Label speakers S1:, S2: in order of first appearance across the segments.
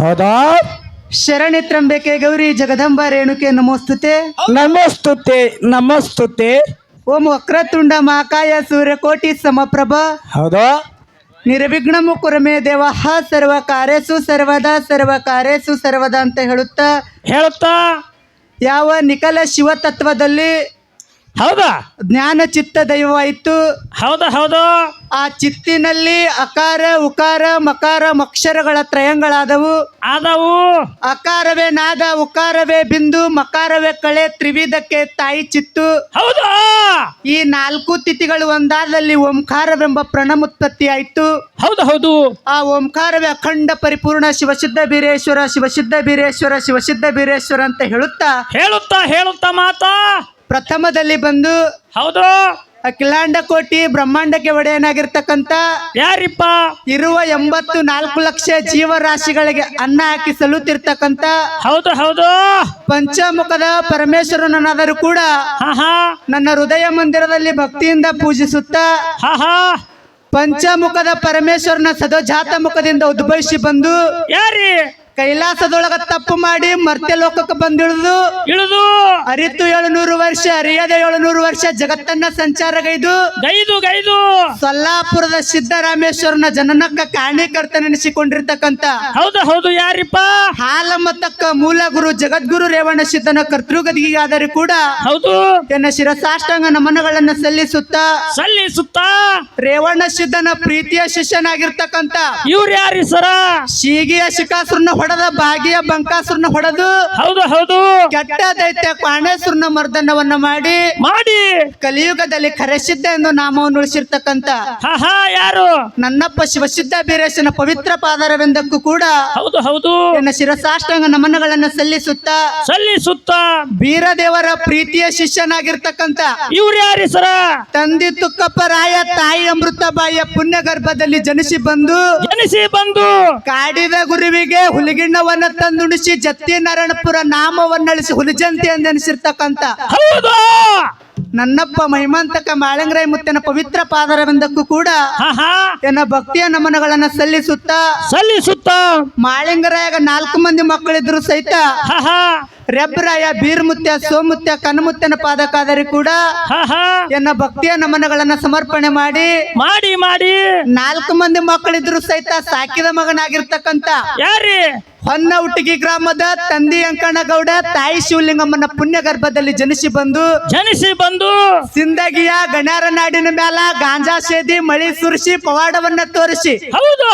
S1: ಹೌದಾ?
S2: ಶರಣಿತ್ರಂಬಿಕೆ ಗೌರಿ ಜಗದಂಬ ರೇಣುಕೆ ನಮೋಸ್ತುತೆ.
S1: ನಮಸ್ತುತೆ ನಮಸ್ತುತೆ.
S2: ಓಂ ವಕ್ರತುಂಡ ಮಹಾಕಾಯ ಸೂರ್ಯಕೋಟಿ ಸಮಪ್ರಭ.
S1: ಹೌದಾ?
S2: ನಿರ್ವಿಘ್ನಮು ಮುಕುರಮೆ ದೇವ ಸರ್ವ ಕಾರ್ಯಸು ಸರ್ವದ ಸರ್ವ ಕಾರ್ಯಸು ಸರ್ವದ ಅಂತ ಹೇಳುತ್ತಾ.
S1: ಹೇಳುತ್ತಾ?
S2: ಯಾವ ನಿಖಲ ಶಿವತತ್ವದಲ್ಲಿ
S1: ಹೌದಾ?
S2: ಜ್ಞಾನ ಚಿತ್ತ ದೈವವಾಯಿತು.
S1: ಹೌದಾ ಹೌದು?
S2: ಆ ಚಿತ್ತಿನಲ್ಲಿ ಅಕಾರ ಉಕಾರ ಮಕಾರ ಮಕ್ಷರಗಳ ತ್ರಯಂಗಳಾದವು.
S1: ಆದವು.
S2: ಅಕಾರವೇ ನಾದ ಉಕಾರವೇ ಬಿಂದು ಮಕಾರವೇ ಕಳೆ ತ್ರಿವಿಧಕ್ಕೆ ತಾಯಿ ಚಿತ್ತು.
S1: ಹೌದು?
S2: ಈ ನಾಲ್ಕು ತಿಥಿಗಳು ಒಂದಾದಲ್ಲಿ ಓಂಕಾರವೆಂಬ ಪ್ರಣಮುತ್ಪತ್ತಿ ಆಯಿತು
S1: ಹೌದು ಹೌದು.
S2: ಆ ಓಂಕಾರವೇ ಅಖಂಡ ಪರಿಪೂರ್ಣ ಶಿವಸಿದ್ಧ ಬೀರೇಶ್ವರ ಶಿವಸಿದ್ಧ ಬೀರೇಶ್ವರ ಶಿವಸಿದ್ಧ ಬೀರೇಶ್ವರ ಅಂತ ಹೇಳುತ್ತಾ
S1: ಹೇಳುತ್ತಾ ಹೇಳುತ್ತಾ ಮಾತಾ?
S2: ಪ್ರಥಮದಲ್ಲಿ ಬಂದು
S1: ಹೌದು.
S2: ಅಖಿಲಾಂಡ ಕೋಟಿ ಬ್ರಹ್ಮಾಂಡಕ್ಕೆ ಒಡೆಯನಾಗಿರ್ತಕ್ಕಂಥ
S1: ಯಾರಿಪ್ಪ?
S2: ಇರುವ ಎಂಬತ್ತು ನಾಲ್ಕು ಲಕ್ಷ ಜೀವರಾಶಿಗಳಿಗೆ ಅನ್ನ ಹಾಕಿ ಸಲ್ಲುತ್ತಿರ್ತಕ್ಕಂಥ
S1: ಹೌದು ಹೌದು.
S2: ಪಂಚಮುಖದ ಪರಮೇಶ್ವರನಾದರೂ ಕೂಡ ನನ್ನ ಹೃದಯ ಮಂದಿರದಲ್ಲಿ ಭಕ್ತಿಯಿಂದ ಪೂಜಿಸುತ್ತಾ ಪಂಚಮುಖದ ಪರಮೇಶ್ವರನ ಸದೋಜಾತ ಮುಖದಿಂದ ಉದ್ಭವಿಸಿ ಬಂದು
S1: ಯಾರಿ?
S2: ಕೈಲಾಸದೊಳಗ ತಪ್ಪು ಮಾಡಿ ಮರ್ತ್ಯ ಲೋಕಕ್ಕೆ ಬಂದಿಳಿದು
S1: ಇಳಿದು
S2: ಅರಿತು ಏಳುನೂರು ವರ್ಷ ಅರಿಯದ ಏಳುನೂರು ವರ್ಷ ಜಗತ್ತನ್ನ ಸಂಚಾರಗೈದು
S1: ಗೈದು ಗೈದು.
S2: ಸೊಲ್ಲಾಪುರದ ಸಿದ್ದರಾಮೇಶ್ವರನ ಜನನಕ್ಕ ಕಾರಣೀಕರ್ತನೆನಿಸಿಕೊಂಡಿರ್ತಕ್ಕಂತ
S1: ಹೌದು ಹೌದು ಯಾರಿಪ್ಪ?
S2: ಹಾಲಮತಕ್ಕ ಮೂಲ ಗುರು ಜಗದ್ಗುರು ರೇವಣ ಸಿದ್ದನ ಕರ್ತೃಗದಿಗಾದರೆ ಕೂಡ
S1: ಹೌದು.
S2: ತನ್ನ ಶಿರಸಾಷ್ಟಾಂಗ ನಮನಗಳನ್ನ ಸಲ್ಲಿಸುತ್ತ
S1: ಸಲ್ಲಿಸುತ್ತ.
S2: ರೇವಣ ಸಿದ್ದನ ಪ್ರೀತಿಯ ಶಿಷ್ಯನಾಗಿರ್ತಕ್ಕಂತ
S1: ಇವ್ರು ಯಾರಿ ಸರ
S2: ಶೀಗಿಯ ಶಿಕಾಸುರನ ಹೊಡೆದ ಬಾಗಿಯ ಬಂಕಾಸುರನ ಹೊಡೆದು
S1: ಹೌದು ಹೌದು.
S2: ಕೆಟ್ಟ ದೈತ್ಯ ಕ್ವಾಣೇಶ್ವರನ ಮರ್ದನವನ್ನ ಮಾಡಿ
S1: ಮಾಡಿ.
S2: ಕಲಿಯುಗದಲ್ಲಿ ಕರೆಸಿದ್ದ ಎಂದು ನಾಮವನ್ನು
S1: ಉಳಿಸಿರ್ತಕ್ಕಂತ ಯಾರು?
S2: ನನ್ನಪ್ಪ ಶಿವಸಿದ್ಧ ಬೀರೇಶನ ಪವಿತ್ರ ಪಾದರವೆಂದಕ್ಕೂ ಕೂಡ
S1: ಹೌದು ಹೌದು.
S2: ನನ್ನ ಶಿರಸಾಷ್ಟಾಂಗ ನಮನಗಳನ್ನ ಸಲ್ಲಿಸುತ್ತ
S1: ಸಲ್ಲಿಸುತ್ತ.
S2: ಬೀರದೇವರ ಪ್ರೀತಿಯ ಶಿಷ್ಯನಾಗಿರ್ತಕ್ಕಂತ
S1: ಇವ್ರು ಯಾರಿ ಸರ?
S2: ತಂದಿ ತುಕ್ಕಪ್ಪ ರಾಯ ತಾಯಿ ಅಮೃತಬಾಯಿಯ ಪುಣ್ಯ ಗರ್ಭದಲ್ಲಿ ಜನಿಸಿ ಬಂದು
S1: ಜನಿಸಿ ಬಂದು
S2: ಕಾಡಿದ ಗುರುವಿಗೆ ಹುಲಿಗಿಣ್ಣವನ್ನ ತಂದುಣಿಸಿ ಜತ್ತಿ ನಾರಾಯಣಪುರ ನಾಮವನ್ನಳಿಸಿ ಹುಲಿಜಂತಿ ಎಂದೆನಿಸಿರ್ತಕ್ಕಂಥ
S1: ಹೌದು!
S2: ನನ್ನಪ್ಪ ಮಹಿಮಾಂತಕ ಮಾಳಂಗರಾಯ ಮುತ್ತನ ಪವಿತ್ರ ಪಾದರವೆಂದಕ್ಕೂ ಕೂಡ ತನ್ನ ಭಕ್ತಿಯ ನಮನಗಳನ್ನ ಸಲ್ಲಿಸುತ್ತಾ
S1: ಸಲ್ಲಿಸುತ್ತಾ?
S2: ಮಾಳಿಂಗರಾಯಗ ನಾಲ್ಕು ಮಂದಿ ಮಕ್ಕಳಿದ್ರು ಸಹಿತ ರೆಬ್ರಾಯ ಬೀರ್ಮುತ್ಯ ಸೋಮುತ್ಯ ಕನಮುತ್ಯನ ಪಾದಕಾದರೆ ಕೂಡ ಎನ್ನ ಭಕ್ತಿಯ ನಮನಗಳನ್ನ ಸಮರ್ಪಣೆ ಮಾಡಿ
S1: ಮಾಡಿ ಮಾಡಿ.
S2: ನಾಲ್ಕು ಮಂದಿ ಮಕ್ಕಳಿದ್ರು ಸಹಿತ ಸಾಕಿದ ಮಗನಾಗಿರ್ತಕ್ಕಂತ
S1: ಯಾರಿ
S2: ಹೊನ್ನ ಹುಟ್ಟಿಗಿ ಗ್ರಾಮದ ತಂದಿ ಅಂಕಣಗೌಡ ತಾಯಿ ಶಿವಲಿಂಗಮ್ಮನ ಪುಣ್ಯ ಗರ್ಭದಲ್ಲಿ ಜನಿಸಿ ಬಂದು
S1: ಜನಿಸಿ ಬಂದು
S2: ಸಿಂದಗಿಯ ಗಣ್ಯಾರ ನಾಡಿನ ಮ್ಯಾಲ ಗಾಂಜಾ ಸೇದಿ ಮಳಿ ಸುರಿಸಿ ಪವಾಡವನ್ನ ತೋರಿಸಿ
S1: ಹೌದು.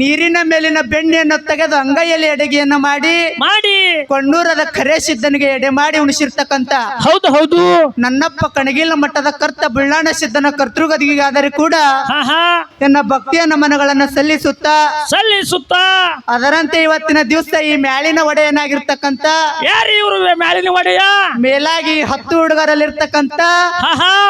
S2: ನೀರಿನ ಮೇಲಿನ ಬೆಣ್ಣೆಯನ್ನು ತೆಗೆದು ಅಂಗೈಯಲ್ಲಿ ಅಡಿಗೆಯನ್ನು ಮಾಡಿ
S1: ಮಾಡಿ.
S2: ಕೊಣ್ಣೂರದ ಕರೆ ಸಿದ್ದನಿಗೆ ಎಡೆ ಮಾಡಿ ಉಣಿಸಿರ್ತಕ್ಕಂತ
S1: ಹೌದು ಹೌದು.
S2: ನನ್ನಪ್ಪ ಕಣಗಿಲ ಮಠದ ಕರ್ತ ಬುಳ್ಳಾಣ ಸಿದ್ದನ ಕರ್ತೃಗದಿಗಾದರೆ ಕೂಡ ತನ್ನ ಭಕ್ತಿಯ ನಮನಗಳನ್ನ ಸಲ್ಲಿಸುತ್ತಾ
S1: ಸಲ್ಲಿಸುತ್ತಾ.
S2: ಅದರಂತೆ ಇವತ್ತಿನ ದಿವಸ ಈ ಮ್ಯಾಲಿನ ಒಡೆಯನಾಗಿರ್ತಕ್ಕಂತ
S1: ಯಾರು ಇವರು ಮ್ಯಾಲಿನ ಒಡೆಯ?
S2: ಮೇಲಾಗಿ ಹತ್ತು
S1: ಹುಡುಗರಲ್ಲಿರ್ತಕ್ಕಂತ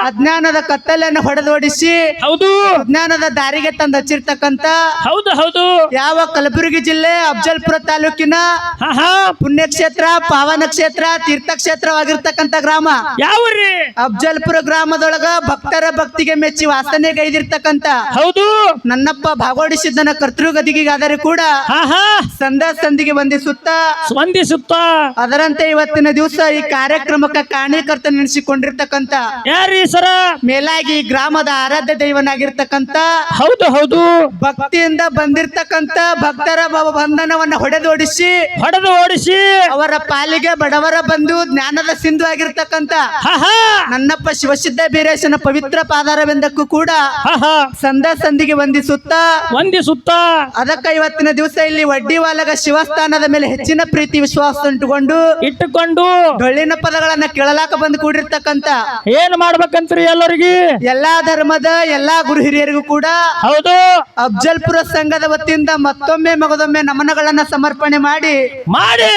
S2: ಅಜ್ಞಾನದ ಕತ್ತಲೆಯನ್ನು ಹೊಡೆದೋಡಿಸಿ
S1: ಹೌದು.
S2: ಅಜ್ಞಾನದ ದಾರಿಗೆ ತಂದು ಹಚ್ಚಿರ್ತಕ್ಕಂತ
S1: ಹೌದು ಹೌದು.
S2: ಯಾವ ಕಲಬುರಗಿ ಜಿಲ್ಲೆ ಅಫಜಲ್ಪುರ ತಾಲೂಕಿನ ಪುಣ್ಯಕ್ಷೇತ್ರ ಪಾವನ ಕ್ಷೇತ್ರ ತೀರ್ಥಕ್ಷೇತ್ರವಾಗಿರ್ತಕ್ಕಂತ ಗ್ರಾಮ.
S1: ಯಾವ
S2: ಅಫಜಲ್ಪುರ ಗ್ರಾಮದೊಳಗ ಭಕ್ತರ ಭಕ್ತಿಗೆ ಮೆಚ್ಚಿ ವಾಸನೆ ಗೈದಿರ್ತಕ್ಕಂತ
S1: ಹೌದು.
S2: ನನ್ನಪ್ಪ ಭಾಗೋಡಿಸಿದ್ದನ ಕರ್ತೃಗದಿಗಾದರೆ ಕೂಡ ಸಂದ ಸಂದಿಗೆ ವಂದಿಸುತ್ತ
S1: ಸ್ವಂದಿಸುತ್ತ
S2: ಅದರಂತೆ ಇವತ್ತಿನ ದಿವಸ ಈ ಕಾರ್ಯಕ್ರಮಕ್ಕೆ ಕಾರಣೀಕರ್ತ ನೆನೆಸಿಕೊಂಡಿರ್ತಕ್ಕಂತ
S1: ಯಾರಿ ಸರ?
S2: ಮೇಲಾಗಿ ಗ್ರಾಮದ ಆರಾಧ್ಯ ದೈವನಾಗಿರ್ತಕ್ಕಂತ
S1: ಹೌದು ಹೌದು.
S2: ಭಕ್ತಿಯಿಂದ ಬಂದಿರ್ತಕ್ಕಂತ ಭಕ್ತರ ಬಂಧನವನ್ನ ಹೊಡೆದೋಡಿಸಿ
S1: ಹೊಡೆದು ಓಡಿಸಿ
S2: ಅವರ ಪಾಲಿಗೆ ಬಡವರ ಬಂಧು ಜ್ಞಾನದ ಸಿಂಧು
S1: ಆಗಿರ್ತಕ್ಕಂತ
S2: ನನ್ನಪ್ಪ ಶಿವಸಿದ್ಧ ಬೀರೇಶನ ಪವಿತ್ರ ಪಾದಾರವೆಂದಕ್ಕೂ ಕೂಡ ಸಂದ ಸಂದಿಗೆ ವಂದಿಸುತ್ತ
S1: ವಂದಿಸುತ್ತ
S2: ಅದಕ್ಕ ಇವತ್ತಿನ ದಿವಸ ಇಲ್ಲಿ ವಡ್ಡಿವಾಲಗ ಶಿವಸ್ಥಾನದ ಮೇಲೆ ಹೆಚ್ಚಿನ ಪ್ರೀತಿ ವಿಶ್ವಾಸ ಇಟ್ಟುಕೊಂಡು
S1: ಇಟ್ಟುಕೊಂಡು
S2: ಡೊಳ್ಳಿನ ಪದಗಳನ್ನ ಕೇಳಲಾಕ ಬಂದು ಕೂಡಿರ್ತಕ್ಕಂತ
S1: ಏನ್ ಮಾಡ್ಬೇಕಂತ್ರಿ ಎಲ್ಲರಿಗೆ?
S2: ಎಲ್ಲಾ ಧರ್ಮದ ಎಲ್ಲಾ ಗುರು ಹಿರಿಯರಿಗೂ ಕೂಡ
S1: ಹೌದು.
S2: ಅಫ್ಜಲ್ಪುರ ಸಂಘದ ವತಿಯಿಂದ ಮತ್ತೊಮ್ಮೆ ಮಗದೊಮ್ಮೆ ನಮನಗಳನ್ನ ಸಮರ್ಪಣೆ ಮಾಡಿ
S1: ಮಾಡಿ.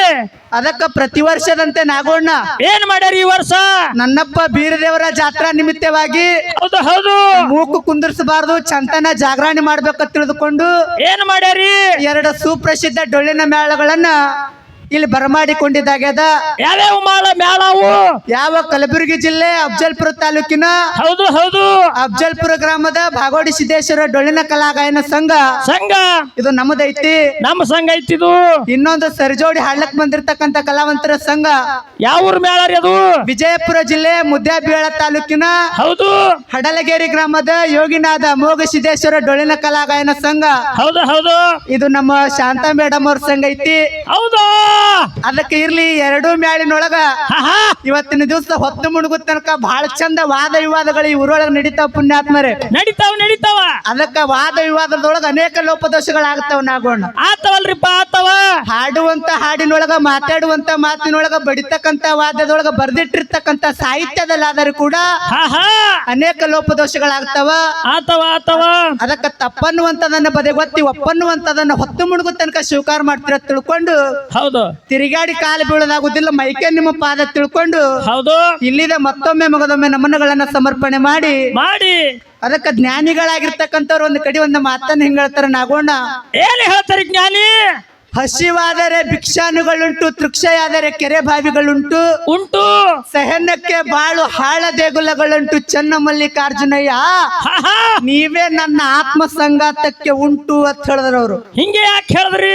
S2: ಅದಕ್ಕ ಪ್ರತಿ ವರ್ಷದಂತೆ ನಾಗೋಣ
S1: ಏನ್ ಮಾಡ್ಯಾರ ಈ ವರ್ಷ?
S2: ನನ್ನಪ್ಪ ಬೀರದೇವರ ಜಾತ್ರಾ ನಿಮಿತ್ತವಾಗಿ
S1: ಹೌದು ಹೌದು.
S2: ಮೂಕು ಕುಂದಿರ್ಸಬಾರ್ದು ಚಂತನ ಜಾಗರಣೆ ಮಾಡ್ಬೇಕ ತಿಳಿದುಕೊಂಡು
S1: ಏನ್ ಮಾಡ್ಯಾರಿ?
S2: ಎರಡು ಸುಪ್ರಸಿದ್ಧ ಡೊಳ್ಳಿನ ಮೇಳಗಳನ್ನ ಇಲ್ಲಿ ಬರಮಾಡಿಕೊಂಡಿದ್ದಾಗ್ಯದ
S1: ಯಾವ್ಯಾವ ಮಾಳ ಮ್ಯಾಳವು?
S2: ಯಾವ ಕಲಬುರಗಿ ಜಿಲ್ಲೆ ಅಫ್ಜಲ್ಪುರ ತಾಲೂಕಿನ?
S1: ಹೌದು ಹೌದು.
S2: ಅಫ್ಜಲ್ಪುರ ಗ್ರಾಮದ ಭಾಗೋಡಿ ಸಿದ್ದೇಶ್ವರ ಡೊಳ್ಳಿನ ಕಲಾಗಾಯನ ಸಂಘ.
S1: ಸಂಘ.
S2: ಇದು ನಮ್ಮದೈತಿ.
S1: ನಮ್ಮ ಸಂಘ ಐತಿ ಇದು.
S2: ಇನ್ನೊಂದು ಸರ್ಜೋಡಿ ಹಳ್ಳಕ್ ಬಂದಿರತಕ್ಕಂತ ಕಲಾವಂತರ ಸಂಘ.
S1: ಯಾವ ಊರ್ ಮ್ಯಾಳ ರೀ ಅದು?
S2: ವಿಜಯಪುರ ಜಿಲ್ಲೆ ಮುದ್ದ್ಯಾಬೇಳ ತಾಲೂಕಿನ
S1: ಹೌದು.
S2: ಹಡಲಗೇರಿ ಗ್ರಾಮದ ಯೋಗಿನಾದ ಮೋಗ ಸಿದ್ದೇಶ್ವರ ಡೊಳ್ಳಿನ ಕಲಾಗಾಯನ ಸಂಘ.
S1: ಹೌದು ಹೌದು.
S2: ಇದು ನಮ್ಮ ಶಾಂತಾ ಮೇಡಮ್ ಅವ್ರ ಸಂಘ ಐತಿ.
S1: ಹೌದು.
S2: ಅದಕ್ಕೆ ಇರ್ಲಿ ಎರಡೂ
S1: ಹಾ
S2: ಇವತ್ತಿನ ದಿವಸ ಹೊತ್ತು ಮುಣುಗು ತನಕ ಬಹಳ ಚಂದ ವಾದ ವಿವಾದಗಳು ಈ ಊರೊಳಗ ನಡೀತಾವ ಪುಣ್ಯಾತ್ಮರೇ.
S1: ನಡೀತಾವ ನಡೀತಾವ.
S2: ಅದಕ್ಕ ವಾದ ವಿವಾದದೊಳಗ ಅನೇಕ ಲೋಪದೋಷಗಳಾಗ್ತಾವ ನಾಗೋಣ
S1: ಆತವಲ್ರಿ ಆತವ.
S2: ಹಾಡುವಂತ ಹಾಡಿನೊಳಗ ಮಾತಾಡುವಂತ ಮಾತಿನೊಳಗ ಬಡಿತಕ್ಕಂತ ವಾದ್ಯದೊಳಗ ಬರ್ದಿಟ್ಟಿರ್ತಕ್ಕಂತ ಸಾಹಿತ್ಯದಲ್ಲಾದರೂ ಕೂಡ ಅನೇಕ ಲೋಪದೋಷಗಳಾಗ್ತಾವ
S1: ಆತವ ಆತವ.
S2: ಅದಕ್ಕ ತಪ್ಪನ್ನುವಂತದನ್ನ ಬದೆಗೊತ್ತಿ ಒಪ್ಪನ್ನುವಂತದನ್ನ ಹೊತ್ತು ಮುಣುಗು ತನಕ ಸ್ವೀಕಾರ ಮಾಡ್ತಿರ ತಿಳ್ಕೊಂಡು
S1: ಹೌದು.
S2: ತಿರುಗಾಡಿ ಕಾಲು ಬೀಳೋದಾಗುದಿಲ್ಲ ಮೈಕೆ ನಿಮ್ಮ ಪಾದ ತಿಳ್ಕೊಂಡು
S1: ಹೌದು.
S2: ಇಲ್ಲಿದ ಮತ್ತೊಮ್ಮೆ ಮಗದೊಮ್ಮೆ ನಮನಗಳನ್ನ ಸಮರ್ಪಣೆ ಮಾಡಿ.
S1: ಮಾಡಿ.
S2: ಅದಕ್ಕ ಜ್ಞಾನಿಗಳಾಗಿರ್ತಕ್ಕಂಥವ್ರು ಒಂದು ಕಡೆ ಒಂದು ಮಾತನ್ನ ಹಿಂಗ್ ಹೇಳ್ತಾರ ನಾಗೋಣ.
S1: ಏನ್ ಹೇಳ್ತಾರೆ ಜ್ಞಾನಿ?
S2: ಹಸಿವಾದರೆ ಭಿಕ್ಷಾನುಗಳುಂಟು ತೃಕ್ಷಯಾದರೆ ಕೆರೆ ಬಾವಿಗಳುಂಟು.
S1: ಉಂಟು.
S2: ಸಹನಕ್ಕೆ ಬಾಳು ಹಾಳ ದೇಗುಲಗಳುಂಟು ಚೆನ್ನ ಮಲ್ಲಿಕಾರ್ಜುನಯ್ಯ. ನೀವೇ ನನ್ನ ಆತ್ಮ ಸಂಘಾತಕ್ಕೆ ಉಂಟು ಅಂತ ಹೇಳಿದ್ರು ಅವರು.
S1: ಹಿಂಗೆ ಯಾಕೆ ಹೇಳಿದ್ರಿ?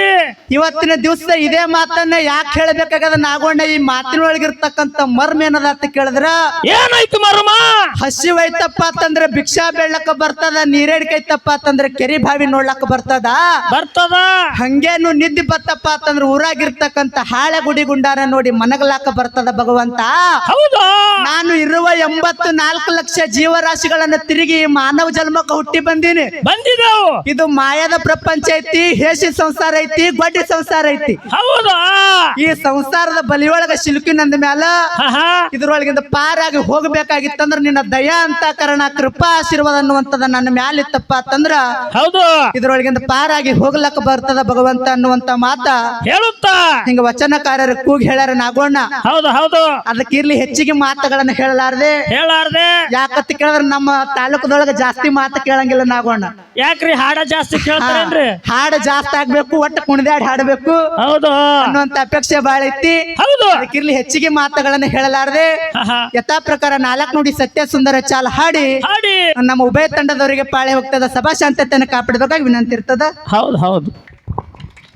S2: ಇವತ್ತಿನ ದಿವಸ ಇದೇ ಮಾತನ್ನ ಯಾಕೆ ಹೇಳಬೇಕಾಗದ? ನಾಗೋಣ ಈ ಮಾತಿನೊಳಗಿರ್ತಕ್ಕಂಥ ಮರ್ಮ ಏನದ ಅಂತ ಕೇಳಿದ್ರ?
S1: ಏನಾಯ್ತು ಮರ್ಮ?
S2: ಹಸಿವೈತಪ್ಪ ಅಂತಂದ್ರೆ ಭಿಕ್ಷಾ ಬೆಳ್ಳಕ ಬರ್ತದ ನೀರೇಡ್ಕೈತಪ್ಪ ಅಂತಂದ್ರೆ ಕೆರೆ ಬಾವಿ ನೋಡ್ಲಕ್ಕ ಬರ್ತದ?
S1: ಬರ್ತದ.
S2: ಹಂಗೇನು ನಿದ್ದೆ ಬತ್ತಪ್ಪ ಅಂತಂದ್ರೆ ಊರಾಗಿರ್ತಕ್ಕಂಥ ಹಾಳೆ ಗುಡಿ ಗುಂಡಾರ ನೋಡಿ ಮನಗಲಾಕ ಬರ್ತದ ಭಗವಂತ.
S1: ಹೌದು.
S2: ನಾನು ಇರುವ ಎಂಬತ್ತು ನಾಲ್ಕು ಲಕ್ಷ ಜೀವರಾಶಿಗಳನ್ನ ತಿರುಗಿ ಮಾನವ ಜನ್ಮಕ್ಕೆ ಹುಟ್ಟಿ ಬಂದೀನಿ.
S1: ಬಂದಿದ
S2: ಇದು ಮಾಯದ ಪ್ರಪಂಚ ಐತಿ ಹೇಸಿ ಸಂಸಾರ ಐತಿ ಗೊಡ್ಡಿ ಸಂಸಾರ ಐತಿ.
S1: ಹೌದು?
S2: ಈ ಸಂಸಾರದ ಬಲಿಯೊಳಗ ಸಿಲುಕಿನಂದ ಮ್ಯಾಲ ಇದ್ರೊಳಗಿಂದ ಪಾರಾಗಿ ಹೋಗ್ಬೇಕಾಗಿತ್ತಂದ್ರ ನಿನ್ನ ದಯಾ ಅಂತ ಕರಣ ಕೃಪಾ ಆಶೀರ್ವಾದ ಅನ್ನುವಂಥದ್ದು ನನ್ನ ಮ್ಯಾಲಿತ್ತಪ್ಪ ಅಂತಂದ್ರ
S1: ಹೌದು.
S2: ಇದ್ರೊಳಗಿಂದ ಪಾರಾಗಿ ಹೋಗ್ಲಕ್ಕ ಬರ್ತದ ಭಗವಂತ ಅನ್ನುವಂತ ಮಾತ
S1: ಹೇಳುತ್ತಾ?
S2: ಹಿಂಗ ವಚನಕಾರರು ಕೂಗಿ ಹೇಳ್ಯಾರ ನಾಗೋಣ.
S1: ಹೌದು ಹೌದು.
S2: ಅದಕ್ಕೆ ಇರ್ಲಿ ಹೆಚ್ಚಿಗೆ ಮಾತುಗಳನ್ನ ಹೇಳಲಾರ್ದೆ
S1: ಹೇಳಾರ್ದೆ
S2: ಯಾಕತ್ ಕೇಳಿದ್ರೆ ನಮ್ಮ ತಾಲೂಕದೊಳಗ ಜಾಸ್ತಿ ಮಾತು ಕೇಳಂಗಿಲ್ಲ ನಾಗೋಣ
S1: ಯಾಕ್ರಿ ಹಾಡ ಜಾಸ್ತಿ ಕೇಳ್ತಾರೇನ್ರಿ?
S2: ಹಾಡ ಜಾಸ್ತಿ ಆಗ್ಬೇಕು ಒಟ್ಟು ಕುಣಿದಾಡಿ ಹಾಡಬೇಕು.
S1: ಹೌದು.
S2: ಅನ್ನುವಂತ ಅಪೇಕ್ಷೆ ಬಾಳ ಐತಿ.
S1: ಹೌದು.
S2: ಅದಕ್ಕಿರ್ಲಿ ಹೆಚ್ಚಿಗೆ ಮಾತುಗಳನ್ನ ಹೇಳಲಾರ್ದೆ. ಯಥಾ ಪ್ರಕಾರ ನಾಲ್ಕು ನೋಡಿ ಸತ್ಯ ಸುಂದರ ಚಾಲ ಹಾಡಿ.
S1: ಹಾಡಿ.
S2: ನಮ್ಮ ಉಭಯ ತಂಡದವರಿಗೆ ಪಾಳೆ ಹೋಗ್ತದ ಸಭಾ ಶಾಂತತೆಯನ್ನು ಕಾಪಾಡಬೇಕಾಗಿ ವಿನಂತಿ ಇರ್ತದ.
S1: ಹೌದು ಹೌದು.